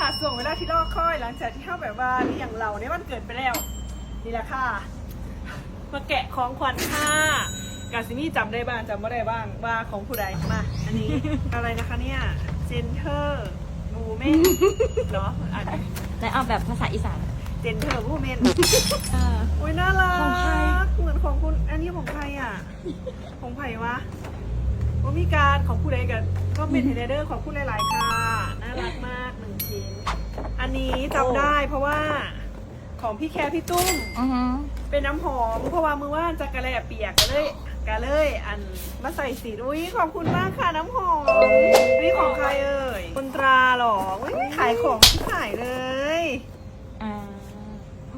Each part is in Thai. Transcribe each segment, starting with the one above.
ค่ะส่วงเวลาที่รอคอยหลังจากที่เข้าแบบว่านี่อย่างเราเนี่ยมันเกิดไปแล้ว นี่แหละค่ะ มาแกะของขวัญค่ะกาซินี่จำได้บ้างจำไม่ได้บ้างว่าของผู้ใดมา อันนี้ อะไรนะคะเนี่ยเจนเทอร์บูเมนเนาะอันนี้และเอาแบบภาษาอีสานเจนเทอร์บูเมนเอออุ้ยน่ารักของใครเหมือนของคุณอันนี้ของใครอะ ของใครวะโอมีการของผู้ใดกันก็เป็นเทเดอร์ของผู้หลายๆค่ะ น่ารักมากหนึ่ง ชิ้น อันนี้จำได้เพราะว่าของพี่แคร์พี่ตุ้ม อือฮึเป็นน้ำหอมเพราะว่ามือว่านจักระแลเปียกก็เลยก็เลย อันมาใส่สีอุ้ยขอบคุณมากค่ะน้ำหอมนี่ของใครเอ่ยคนตราเหรออุ้ยขายของที่ขายเลยอ่า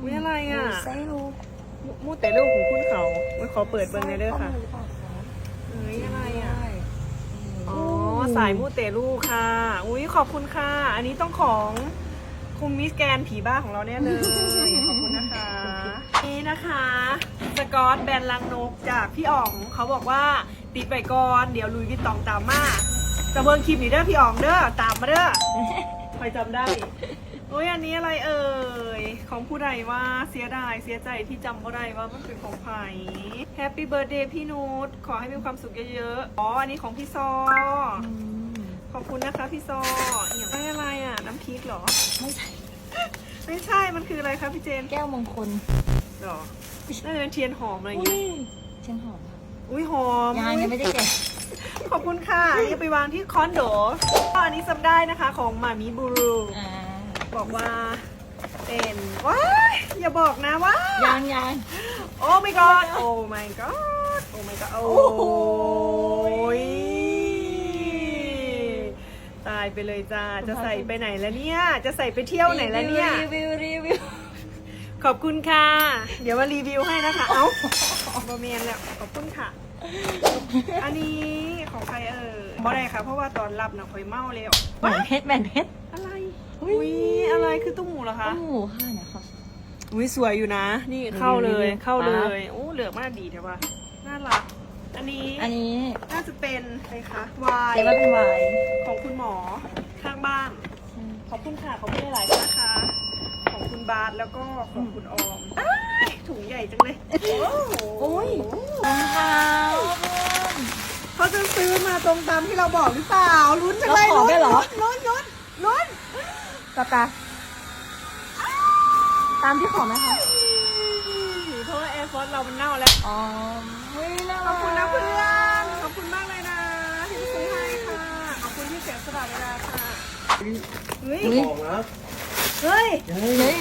อุ๊ยอะไรอะเซลมูมูแต่ลูกของคุณเขาอุ้ยขอเปิดเบิ้งเลยเด้อค่ะเสายมูเตลูค่ะ อุ้ยขอบคุณค่ะ อันนี้ต้องของคุณมิสแกนผีบ้าของเราแน่เลย ขอบคุณนะคะ นี่นะคะ สกอตแบรนด์ลังนกจากพี่อ๋องเขาบอกว่าติดไปก่อนเดี๋ยวลุยวิตตองตามมาจะเบิ่งคลิปนี้เด้อพี่อ๋องเด้อตามมาเด้อคอยจำได้ อุ้ยอันนี้อะไรเอ่ย ของผู้ใดว่าเสียดายเสียใจที่จำบ่ได้ว่ามันเป็นของใครแฮปปี้เบิร์ดเดย์พี่นูตขอให้มีความสุขเยอะๆ อ๋อ อันนี้ของพี่ซออืมขอบคุณนะคะพี่ซออย่างไม่อะไรอะ น้ำพริกเหรอ ไม่ใช่ ไม่ใช่ มันคืออะไรคะพี่เจนแก้วมงคลหรอน่าจะเป็นเทียนหอมอะไรอย่างอุ้เงี้ยยเชียงหอมค่ะอุ้ยหอมยังยังไม่ได้แกะขอบคุณค่ะอันนี้ไปวางที่คอนโดอันนี้จำได้นะคะของมามิบูรูอ่า บอกว่าเป็นว้ายอย่าบอกนะว่า ยังยัง โอ้ my god โอ้ my god โอ้ my god โอ้ยตายไปเลยจ้า จะใส่ไปไหนแล้วเนี่ย จะใส่ไปเที่ยวไหนแล้วเนี่ย รีวิวรีวิว ขอบคุณค่ะ เดี๋ยวมารีวิวให้นะคะ เอ้าบอเมียนแล้ว ขอบคุณค่ะ อันนี้ของใครเอ่ยบ่ได้ค่ะ เพราะว่าตอนรับนะคอยเมาแล้วแหวนเพชรแหวนเพชรอะไร อุ๊ยอุ้ยอะไรคือตุ้มหมูเหรอคะโอ้โหค่ะเนี่ยค่ะ อุ้ยสวยอยู่นะ นี่เข้าเลยรีวิวเข้าเลปั๊ยโอ้เหลือกมากดีเถอะวะน่ารัก อันนี้อันนี้น่าจะเป็นอะไรคะวายเรียกว่าเป็นไวน์ของคุณหมอข้างบ้าน ขอบคุณค่ะขอบคุณหลายๆนะคะ ของคุณบาสแล้วก็ของคุณออมอ้ายถุงใหญ่จังเลย โอ้โหรองเท้าเขาจะซื้อมาตรงตามที่เราบอกหรือเปล่าลุ้นจังเลยเราขอลุ้นได้เหรอ ลุ้นลุ้นลุ้นตาตาตามที่ขอไหมคะเพราะว่าแอร์ฟอร์เรามันเน่าแล้ว อ๋อเฮ้ยน่าขรัอกบคุณนะเพื่อนขอบคุณมากเลยนะที่ซื้อให้ค่ะ ขอบคุณที่เสียสละเวลาค่ะเฮ้ยเฮ้ยบอกนะเฮ้ยเฮ้ย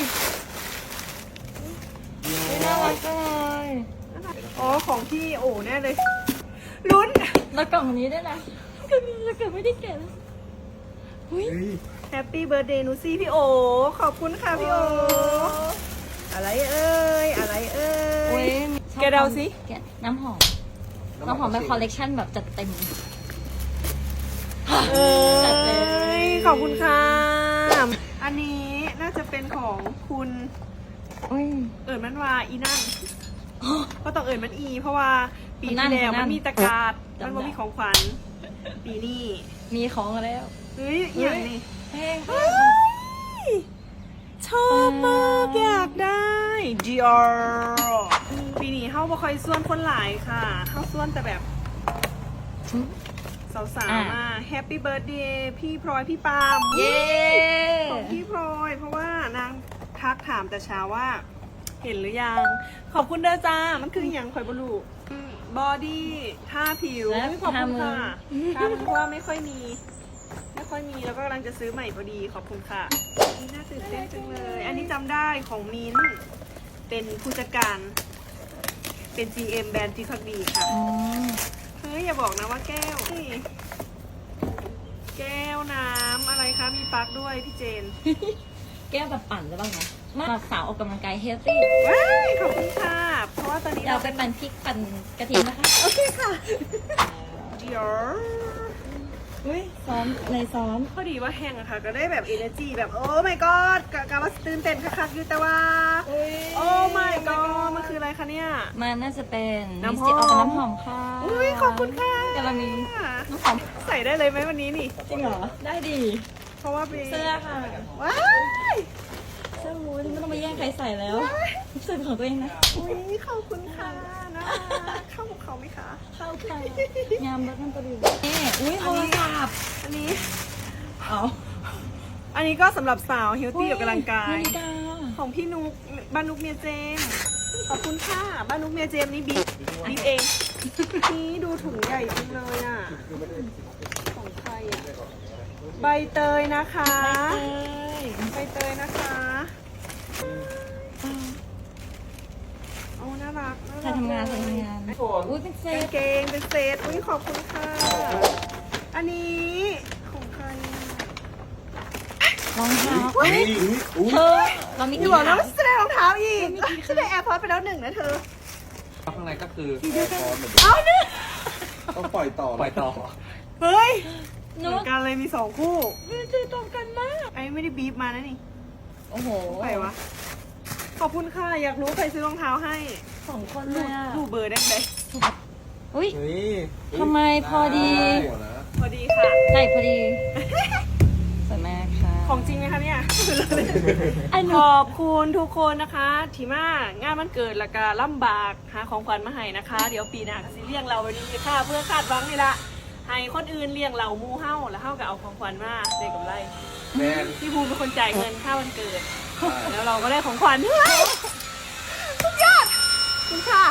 น่ารักจังเลยอ๋อของพี่โอ้แน่เลยลุ้น แล้วกล่องนี้ด้วยนะกล่องนี้แล้วเกิดไม่ได้แกะเลยเฮ้ยเฮ้ย แฮปปี้เบิร์ดเดย์นูซี่พี่โอ ขอบคุณค่ะพี่โอ อะไรเอ่ย อะไรเอ่เว้ยยแกเดาสิแกะน้ำหอม น้ำหอมเป็นคอลเลกชันแบบจัดเต็มเอ้ยขอบคุณค่ะ อันนี้น่าจะเป็นของคุณอุ้ยเอิญมันว่าอีนั่นก็ต้องเอิญมันอี เพราะว่าปีนั่ที่นแล้วนั่มันนมีตะกราดจำได้มันบ่มีของขวัญปีนี้มีของแล้ว เฮ้ยอย่างนี้เฮ้ยเฮ้ยชอบมากอยากได้ Dior ปีนี้เฮาบ่ค่อยส่วนคนหลายค่ะเฮาส่วนแต่แบบ สาวๆมาแฮปปี้เบิร์ดเดย์พี่พลอยพี่ปาล์มเย้ของพี่พลอย เพราะว่านางทักถามแต่เช้าว่า เห็นหรือยัง ขอบคุณเด้อจ้า มันคืออย่างข่อยบลูบอดี้ท่าผิวขอบคุณค่ะทามือทำเพราะว่าไม่ค่อยมี ไม่ค่อยมีแล้วก็กำลังจะซื้อใหม่พอดีขอบคุณค่ะนี่น่าตื่นเต้นจังเลย อันนี้จำได้ของมิ้นท์เป็นผู้จัดการ เป็น GM แบรนด์ที่พักดีค่ะอืมเฮ้ย อย่าบอกนะว่าแก้วนี่แก้วน้ำอะไรคะ มีปลั๊กด้วยพี่เจน แก้วแบบปั่นหรือเปล่าคะมาสาวออกกำลังกายเฮลตี้ว้ายขอบคุณค่ะ เพราะว่าตอนนี้เราเราไปปั่นพริกปั่นกระเทียมนะคะ โอเคค่ะ เดี๋ยว อุ้ยซ้อมในซ้อม พอดีว่าแห้งอะค่ะ ก็ได้แบบ energy แบบโอ้ my god กะกะว่าตื่นเต้นคักๆอยู่แต่ว่าโอ้ my god มันคืออะไรคะเนี่ย มันน่าจะเป็นน้ำหอม มิสติออกน้ำหอมค่ะอุ้ยขอบคุณค่ะกำลังมีน้ำหอมใส่ได้เลยไหมวันนี้นี่ จริงเหรอ ได้ดี เพราะว่าเป็นเสื้อค่ะ ว้ายเสื้อมูนไม่ต้องมาแย่งใครใส่แล้วเสื้อของตัวเองนะ อุ้ยขอบคุณค่ะนะเข้ากับเขาไหมคะ เข้าค่ะยามรถมันประดิษฐ์นี่อุ้ยโทรศัพ ท์อันนี้ เอาอันนี้ก็สำหรับสาวเฮลตี้ออกกำลังกาย นาฬิกาของพี่นุกบ้านนุกเมียเจมส์ขอบคุณค่ะบ้านนุกเมียเจมส์นี่บิ๊กบิ๊กเอง นี่ดูถุงใหญ่จังเลยอะ ของใครอะ ใบเตยนะคะ เอ้ยใบเตยนะคะโอ้น่ารักใครทำงานใครทำงาน อุ้ยเป็นเซกางตเกงเป็นเซตอุ้ยขอบคุณค่ะ อันนี้ของใครอะรองเท้าอุ้ยอุ้ยเธอเรามีพี่กี่บอกนะขาว่าแสดงรองเท้าอีกฉันได้แอร์พอร์ตไปแล้วหนึ่งนะเธอ ข้างในก็คือเอาเนี่ยต้องปล่อยต่อปล่อยต่อเฮ้ยเหเนมืออะนกันเลยมีสองคู่มันคือตรงกันมาก ไอ้ไม่ได้บีบมานะนี่โอ้โหใครวะ ขอบคุณค่ะ อยากรู้ใครซื้อรองเท้าให้สองคนรูเลยอะรูเบอร์ได้ไหมอุ้ยนี่ทำไมพอดี พอดีค่ะใส่พอดีสวยมากค่ะของจริงไหมคะเนี่ยไอ้หขนูอบคุณทุกคนนะคะที่มางานมันเกิดแล้วก็ลำบากหาของขวัญมาให้นะคะ เดี๋ยวปีหน้าก็สิเลี้ยงเราไปดีค่ะ เพื่อคาดหวังนี่ละให้คนอื่นเลี้ยงเราหมูเฮ้าแล้วเฮ้าก็เอาของขวัญมาได้กำไรแม่พี่ภูมิเป็นคนจ่ายเงินค่าวันเกิด แล้วเราก็ได้ของขวัญเฮ้ยสุดยอดขอบคุณค่ะ